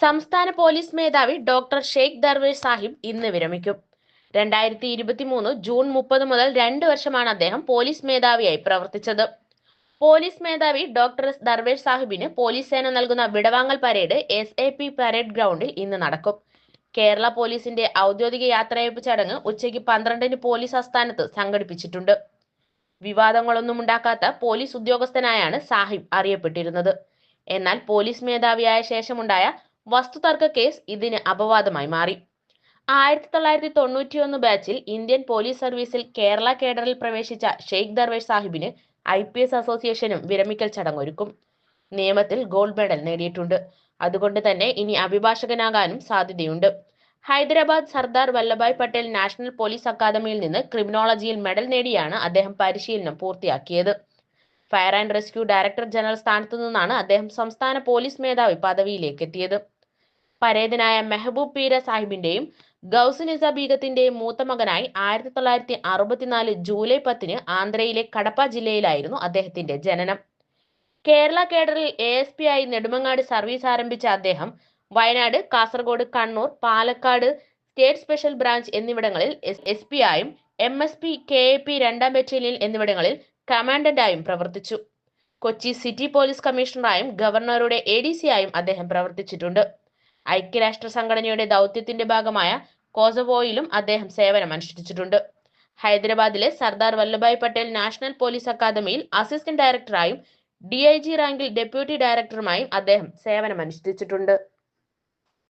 സംസ്ഥാന പോലീസ് മേധാവി ഡോക്ടർ ഷെയ്ഖ് ദർവേഷ് സാഹിബ് ഇന്ന് വിരമിക്കും. രണ്ടായിരത്തി ഇരുപത്തി മൂന്ന് ജൂൺ മുപ്പത് മുതൽ രണ്ട് വർഷമാണ് അദ്ദേഹം പോലീസ് മേധാവിയായി പ്രവർത്തിച്ചത്. പോലീസ് മേധാവി ഡോക്ടർ ദർവേഷ് സാഹിബിന് പോലീസ് സേന നൽകുന്ന വിടവാങ്ങൽ parade S A P parade ഗ്രൗണ്ടിൽ ഇന്ന് നടക്കും. കേരള പോലീസിന്റെ ഔദ്യോഗിക യാത്രയയപ്പ് ചടങ്ങ് ഉച്ചയ്ക്ക് പന്ത്രണ്ടിന് പോലീസ് ആസ്ഥാനത്ത് സംഘടിപ്പിച്ചിട്ടുണ്ട്. വിവാദങ്ങളൊന്നും ഉണ്ടാക്കാത്ത പോലീസ് ഉദ്യോഗസ്ഥനായാണ് സാഹിബ് അറിയപ്പെട്ടിരുന്നത്. എന്നാൽ പോലീസ് മേധാവിയായ ശേഷമുണ്ടായ വസ്തുതർക്ക കേസ് ഇതിന് അപവാദമായി മാറി. ആയിരത്തി തൊള്ളായിരത്തി തൊണ്ണൂറ്റിയൊന്ന് ബാച്ചിൽ ഇന്ത്യൻ പോലീസ് സർവീസിൽ കേരള കേഡറിൽ പ്രവേശിച്ച ഷെയ്ഖ് ദർവേഷ് സാഹിബിന് ഐ പി എസ് അസോസിയേഷനും വിരമിക്കൽ ചടങ്ങൊരുക്കും. നിയമത്തിൽ ഗോൾഡ് മെഡൽ നേടിയിട്ടുണ്ട്. അതുകൊണ്ട് തന്നെ ഇനി അഭിഭാഷകനാകാനും സാധ്യതയുണ്ട്. ഹൈദരാബാദ് സർദാർ വല്ലഭായ് പട്ടേൽ നാഷണൽ പോലീസ് അക്കാദമിയിൽ നിന്ന് ക്രിമിനോളജിയിൽ മെഡൽ നേടിയാണ് അദ്ദേഹം പരിശീലനം പൂർത്തിയാക്കിയത്. Fire and rescue director general സ്ഥാനത്തു നിന്നാണ് അദ്ദേഹം സംസ്ഥാന പോലീസ് മേധാവി പദവിയിലേക്ക് എത്തിയത് പരേതനായ മെഹബൂബ് പീര സാഹിബിന്റെയും ഗൗസുനിസ ബീഗത്തിന്റെയും മൂത്ത മകനായി ആയിരത്തി തൊള്ളായിരത്തി അറുപത്തിനാല് ജൂലൈ പത്തിന് ആന്ധ്രയിലെ കടപ്പ ജില്ലയിലായിരുന്നു അദ്ദേഹത്തിന്റെ ജനനം. കേരള കേഡറിൽ എ എസ് പി ആയി നെടുമങ്ങാട് സർവീസ് ആരംഭിച്ച അദ്ദേഹം Wayanad Kasaragod Kannur Palakkad state special branch എന്നിവിടങ്ങളിൽ എസ് പി ആയും M S P K A P രണ്ടാം ബറ്റാലിയൻ എന്നിവിടങ്ങളിൽ കമാൻഡന്റായും പ്രവർത്തിച്ചു. കൊച്ചി സിറ്റി പോലീസ് കമ്മീഷണറായും ഗവർണറുടെ എ ഡി സി ആയും അദ്ദേഹം പ്രവർത്തിച്ചിട്ടുണ്ട്. ഐക്യരാഷ്ട്ര സംഘടനയുടെ ദൗത്യത്തിന്റെ ഭാഗമായ കോസവോയിലും അദ്ദേഹം സേവനം അനുഷ്ഠിച്ചിട്ടുണ്ട്. ഹൈദരാബാദിലെ സർദാർ വല്ലഭായ് പട്ടേൽ നാഷണൽ പോലീസ് അക്കാദമിയിൽ അസിസ്റ്റന്റ് ഡയറക്ടറായും ഡി ഐ ജി റാങ്കിൽ ഡെപ്യൂട്ടി ഡയറക്ടറുമായും അദ്ദേഹം സേവനമനുഷ്ഠിച്ചിട്ടുണ്ട്